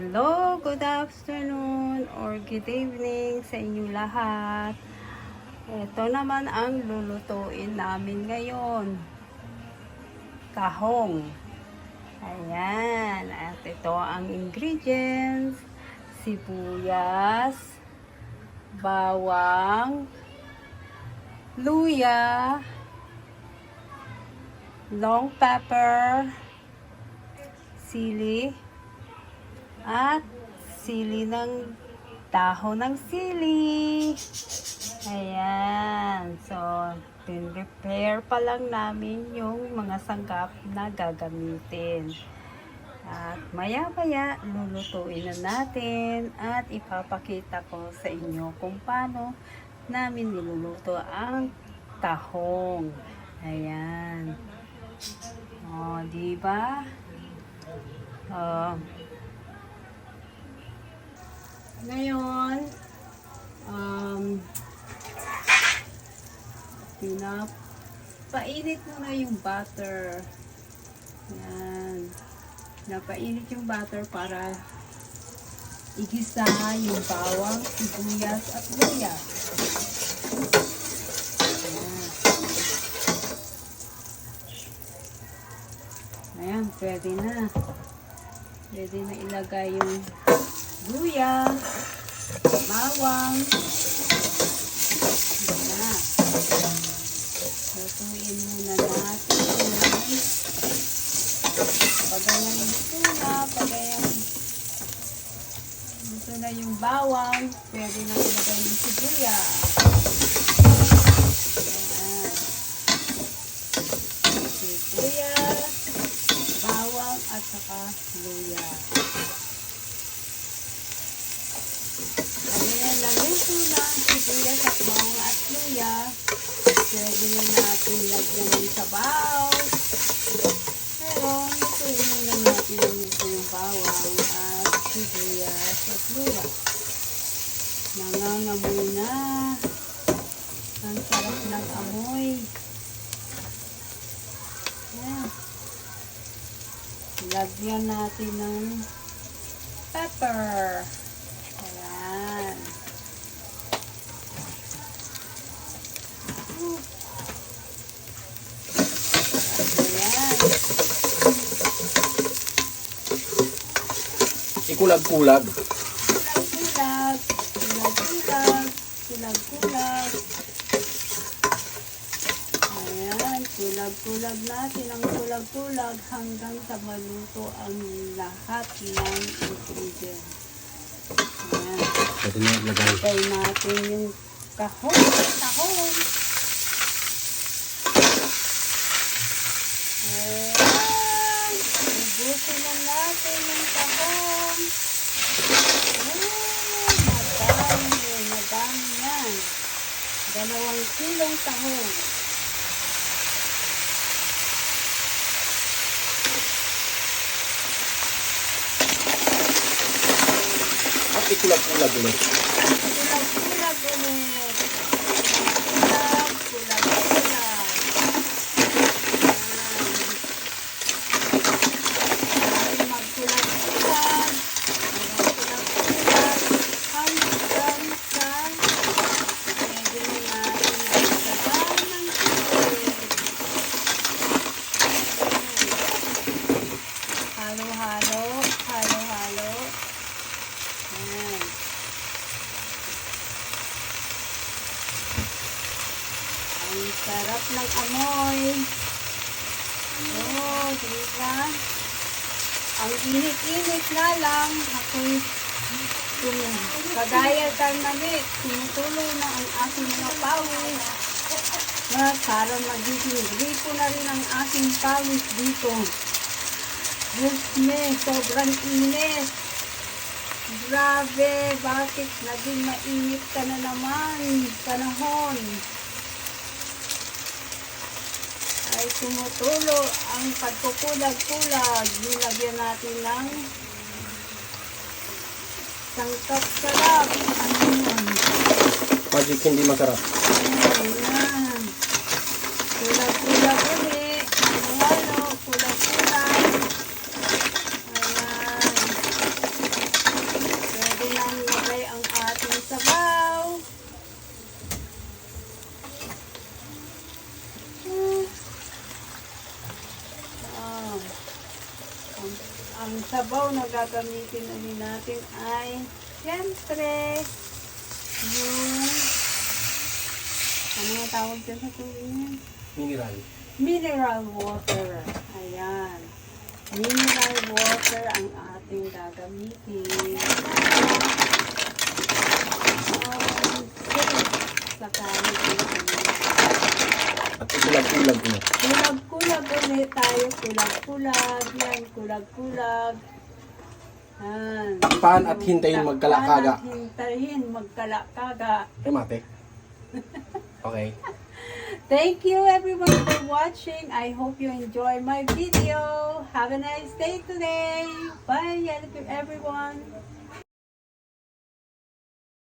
Hello, good afternoon or good evening sa inyong lahat. Ito naman ang lulutuin namin ngayon. Kahong. Ayan. At ito ang ingredients. Sibuyas, bawang, luya, long pepper, sili, at sili ng dahon ng sili. Ayan. So, prepare pa lang namin yung mga sanggap na gagamitin. At maya-maya, lulutuin na natin at ipapakita ko sa inyo kung paano namin niluluto ang tahong. Ayan. O, di ba? Oh. Ngayon, um, pinapainit mo na yung butter. Yan. Napainit yung butter para igisa yung bawang, sibuyas at luya. Ayan, pwede na. Pwede na ilagay yung luya, bawang. Ayan na. Lutuin muna natin. Pagayan yung tuna, pagayan ito na yung bawang, pwede na ilagay yung sibuyas. Ayan. Sibuyas, bawang, at saka luya. Ayan, naluto na ang sibuyas at bawang at luya. Pwede na natin lagyan ng sabaw. Pero, lutuin muna natin ang ito yung bawang at sibuyas at luya. Nangangamoy na. Ang sarap ng amoy. Ayan. Lagyan natin ng pepper. Ayan. Ayan. Ikulag-kulag. Kulag-kulag. Kulag-kulag. Kulag-kulag. Ayan. Kulag-kulag natin ang kulag-kulag hanggang sa maluto ang lahat ng ingredients. Ayan. Pwede na ilagay. Lagay natin yung kahon. Kahon. Ayan. Ubusin na natin yung kahon. Ayan. Madami. Madami yan. Dalawang kilong tahong. At ikulag-kulag ulit. Kulag-kulag ulit. Kulag, kulag-kulag. Ayan. Magkulag-kulag. Magkulag-kulag. Hanggang sa pwede na natin ilagay ng tubig. Halo-halo. Halo-halo. Ang sarap ng amoy. Oh, di ba? Ang init-init na lang. Ako'y kagaya tanamit. Tumutuloy na ang aking mga pawis. Na para magiging gripo na rin ang aking pawis dito. Diyos me, sobrang init. Grabe, bakit naging mainit ka na naman panahon? Ay tumutulo ang pagkukulag-kulag. Nilagyan natin ng sangkap sarap. Ano yun? Magic hindi masarap. Ayan, yan. Kulag-kulag ulit. Halo-halo, kulag-kulag. Ayan. Sabaw na gagamitin ulit natin ay, siyempre, yung, ano nga tawag dyan sa tubig niyan? Mineral. Mineral water. Ayan. Mineral water ang ating gagamitin. Um, sa kanin. At ikulag-kulag mo. Kulag-kulag ulit tayo. Kulag-kulag. Yan, kulag-kulag. Yan. Takpan at hintayin magkalakaga. Takpan at hintayin magkalakaga. Eh, mate. Okay. Thank you everyone for watching. I hope you enjoy my video. Have a nice day today. Bye everyone.